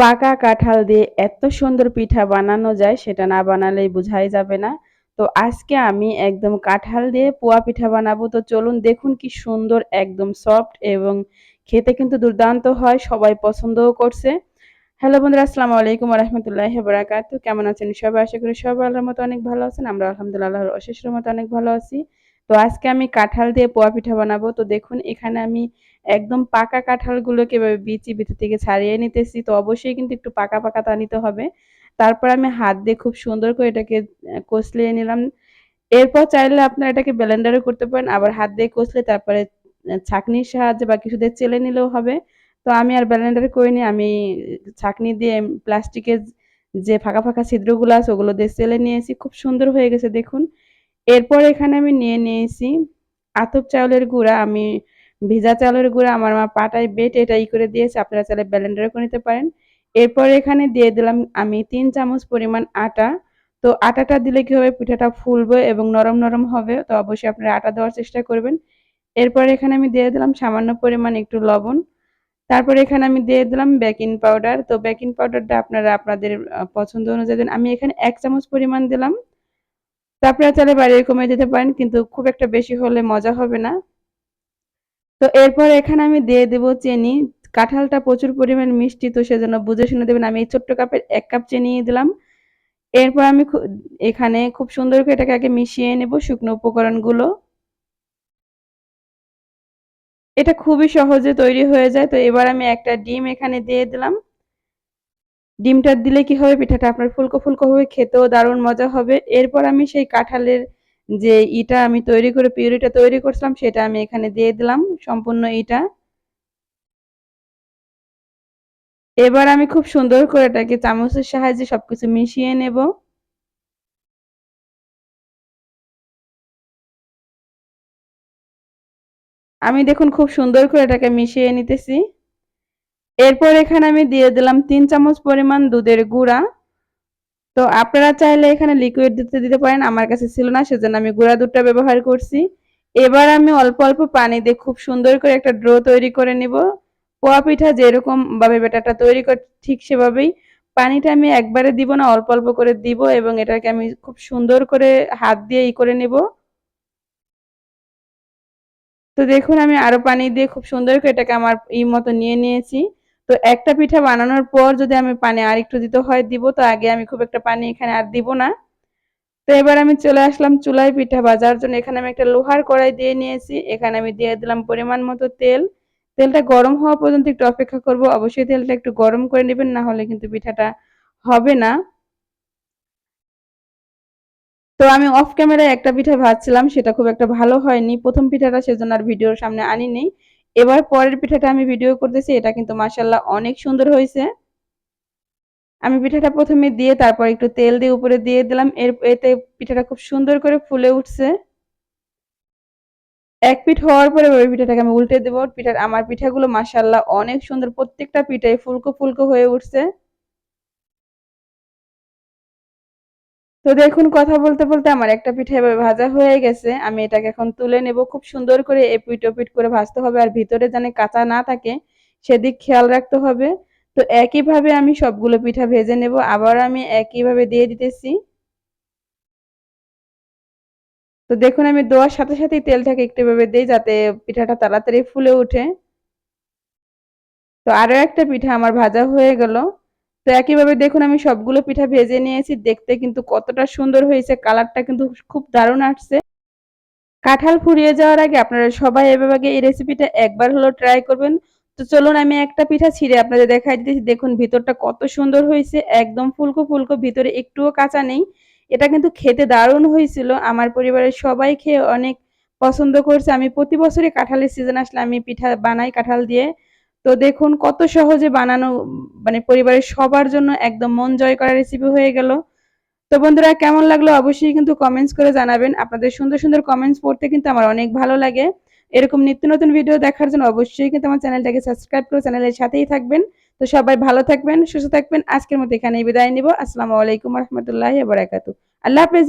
পাকা কাঁঠাল দিয়ে এত সুন্দর পিঠা বানানো যায়, সেটা না বানালেই বোঝাই যাবে না। তো আজকে আমি একদম কাঁঠাল দিয়ে পোয়া পিঠা বানাবো। তো চলুন দেখুন কি সুন্দর, একদম সফট এবং খেতে কিন্তু দুর্দান্ত হয়, সবাই পছন্দও করছে। হ্যালো বন্ধুরা, আসসালামু আলাইকুম রহমতুল্লাহ বরাকাত কেমন আছেন সবাই? আশা করি সবাই আল্লাহর মতো অনেক ভালো আছেন। আমরা আলহামদুলিল্লাহ অশেষের মতো অনেক ভালো আছি। তো আজকে আমি কাঁঠাল দিয়ে পোয়া পিঠা বানাবো। তো দেখুন, এখানে আমি একদম পাকা কাঁঠালগুলোকে বিচি ভিতর থেকে ছাড়িয়ে নিতেছি। তো অবশ্যই কিন্তু একটু পাকা পাকা তা নিতে হবে। তারপর আমি হাত দিয়ে খুব সুন্দর করে এটাকে কষলিয়ে নিলাম। এরপর চাইলে আপনারা এটাকে ব্লেন্ডারও করতে পারেন। আবার হাত দিয়ে কষলে তারপরে ছাকনির সাহায্যে বা কিছু দিয়ে চেলে নিলেও হবে। তো আমি আর ব্লেন্ডারে করিনি। আমি ছাকনি দিয়ে প্লাস্টিকের যে ফাঁকা ফাঁকা ছিদ্রগুলো আছে ওগুলো দিয়ে চেলে নিয়েছি। খুব সুন্দর হয়ে গেছে দেখুন। এরপর এখানে আমি নিয়ে নিয়েছি আতপ চাউলের গুঁড়া। আমি ভেজা চালের গুঁড়া আমার মা পাটায় বেট এটা ই করে দিয়েছে, আপনারা চালে ব্লেন্ডারে করে নিতে পারেন। এরপর এখানে দিয়ে দিলাম আমি তিন চামচ পরিমাণ আটা। তো আটাটা দিলে কি হবে? পিঠাটা ফুলবে এবং নরম নরম হবে, তো অবশ্যই আপনারা আটা দেওয়ার চেষ্টা করবেন। এরপর এখানে আমি দিয়ে দিলাম সামান্য পরিমাণ একটু লবণ। তারপর এখানে আমি দিয়ে দিলাম বেকিং পাউডার তো বেকিং পাউডারটা আপনারা আপনাদের পছন্দ অনুযায়ী আমি এখানে এক চামচ পরিমাণ দিলাম। তারপরে চাইলে বাইরে কমিয়ে দিতে পারেন, কিন্তু খুব একটা বেশি হলে মজা হবে না। তো এরপর এখানে আমি দিয়ে দেব চিনি। কাঁঠালটা প্রচুর পরিমাণ মিষ্টি, তো সেজন্য বুঝে শুনে দেবেন, আমি এই ছোট্ট কাপের এক কাপ চিনি দিলাম। এরপর আমি এখানে খুব সুন্দর করে এটাকে আগে মিশিয়ে নেব শুকনো উপকরণগুলো। এটা খুবই সহজে তৈরি হয়ে যায়, তো এবার আমি একটা ডিম এখানে দিয়ে দিলাম। ডিমটা দিলে কি হবে, পিঠাটা আপনার ফুলকো ফুলকো হবে, খেতেও দারুণ মজা হবে। এরপর আমি সেই কাঁঠালের যে ইটা আমি তৈরি করে, পিউরিটা তৈরি করছিলাম, সেটা আমি এখানে দিয়ে দিলাম, সম্পূর্ণ ইটা। এবার আমি খুব সুন্দর করে এটাকে চামচের সাহায্যে সবকিছু মিশিয়ে নেব। আমি দেখুন খুব সুন্দর করে এটাকে মিশিয়ে নিতেছি। এরপর এখানে আমি দিয়ে দিলাম তিন চামচ পরিমাণ দুধের গুঁড়া। তো আপনারা চাইলে এখানে লিকুইড দিতে দিতে পারেন, আমার কাছে ছিল না, সেজন্য আমি গুঁড়া দুধটা ব্যবহার করছি। এবার আমি অল্প অল্প পানি দিয়ে খুব সুন্দর করে একটা ড্রো তৈরি করে নিব। পোয়া পিঠা যেরকম ভাবে তৈরি কর, ঠিক সেভাবেই। পানিটা আমি একবারে দিব না, অল্প অল্প করে দিব এবং এটাকে আমি খুব সুন্দর করে হাত দিয়ে ই করে নিব। তো দেখুন, আমি আরও পানি দিয়ে খুব সুন্দর করে এটাকে আমার ই মতো নিয়ে নিয়েছি। তো একটা পিঠা বানানোর পর যদি আমি পানি আর একটু দিতে হয়, দিব। তো আগে আমি খুব একটা পানি এখানে আর দিব না। তো এবার আমি চলে আসলাম চুলায় পিঠা ভাজার জন্য। এখানে আমি একটা লোহার কড়াই দিয়ে নিয়েছি। এখানে আমি দিয়ে দিলাম পরিমাণ মতো তেল। তেলটা গরম হওয়া পর্যন্ত একটু অপেক্ষা করব। অবশ্যই তেলটা একটু গরম করে নেবেন, না হলে কিন্তু পিঠাটা হবে না। তো আমি অফ ক্যামেরায় একটা পিঠা ভাজছিলাম, সেটা খুব একটা ভালো হয়নি। প্রথম পিঠাটা সেজন্য আর ভিডিওর সামনে আনিনি। এবার পরের পিঠাটা আমি ভিডিও করতেছি, এটা কিন্তু মাসাল্লাহ অনেক সুন্দর হয়েছে। আমি পিঠাটা প্রথমে দিয়ে তারপর একটু তেল দিয়ে উপরে দিয়ে দিলাম, এর এতে পিঠাটা খুব সুন্দর করে ফুলে উঠছে। এক পিঠ হওয়ার পরে ওই পিঠাটাকে আমি উল্টে দেবো, পিঠার আমার পিঠাগুলো মাসাল্লাহ অনেক সুন্দর, প্রত্যেকটা পিঠাই ফুলকো ফুলকো হয়ে উঠছে। তো দেখুন, কথা বলতে বলতে আমার একটা পিঠে এভাবে ভাজা হয়ে গেছে। আমি এটাকে এখন তুলে নেব। খুব সুন্দর করে এপিট ওপিট করে ভাজতে হবে আর ভিতরে যেন কাঁচা না থাকে, সেদিক খেয়াল রাখতে হবে। তো একইভাবে আমি সবগুলো পিঠা ভেজে নেব। আবার আমি একইভাবে দিয়ে দিতেছি। তো দেখুন, আমি দেওয়ার সাথে সাথেই তেলটাকে একটু ভেবে দিই যাতে পিঠাটা তাড়াতাড়ি ফুলে ওঠে। তো আরও একটা পিঠা আমার ভাজা হয়ে গেল। তো একইভাবে দেখুন, আমি সবগুলো পিঠা ভেজে নিয়েছি। দেখতে কিন্তু কতটা সুন্দর হয়েছে, কালারটা কিন্তু খুব দারুণ আসছে। কাঁঠাল ফুরিয়ে যাওয়ার আগে আপনারা সবাই এভাবে এই রেসিপিটা একবার হলো ট্রাই করবেন। তো চলুন, আমি একটা পিঠা ছিঁড়ে আপনাদের দেখাই দিতেছি। দেখুন, ভিতরটা কত সুন্দর হয়েছে, একদম ফুলকো ফুলকো, ভিতরে একটুও কাঁচা নেই। এটা কিন্তু খেতে দারুণ হয়েছিল। আমার পরিবারের সবাই খেয়ে অনেক পছন্দ করছে। আমি প্রতি বছরই কাঁঠালের সিজন আসলে আমি পিঠা বানাই কাঁঠাল দিয়ে। তো দেখুন কত সহজে বানানো মানে পরিবারের সবার জন্য একদম মন জয় করা রেসিপি হয়ে গেল। তো বন্ধুরা, কেমন লাগল অবশ্যই কিন্তু কমেন্টস করে জানাবেন। আপনাদের সুন্দর সুন্দর কমেন্টস পড়তে কিন্তু আমার অনেক ভালো লাগে। এরকম নিত্য নতুন ভিডিও দেখার জন্য অবশ্যই কিন্তু আমার চ্যানেলটাকে সাবস্ক্রাইব করে চ্যানেলের সাথেই থাকবেন। তো সবাই ভালো থাকবেন, সুস্থ থাকবেন। আজকের মতো এখানেই বিদায় নিব। আসসালামু আলাইকুম রহমতুল্লাহ বারাকাতু আল্লাহ হাফেজ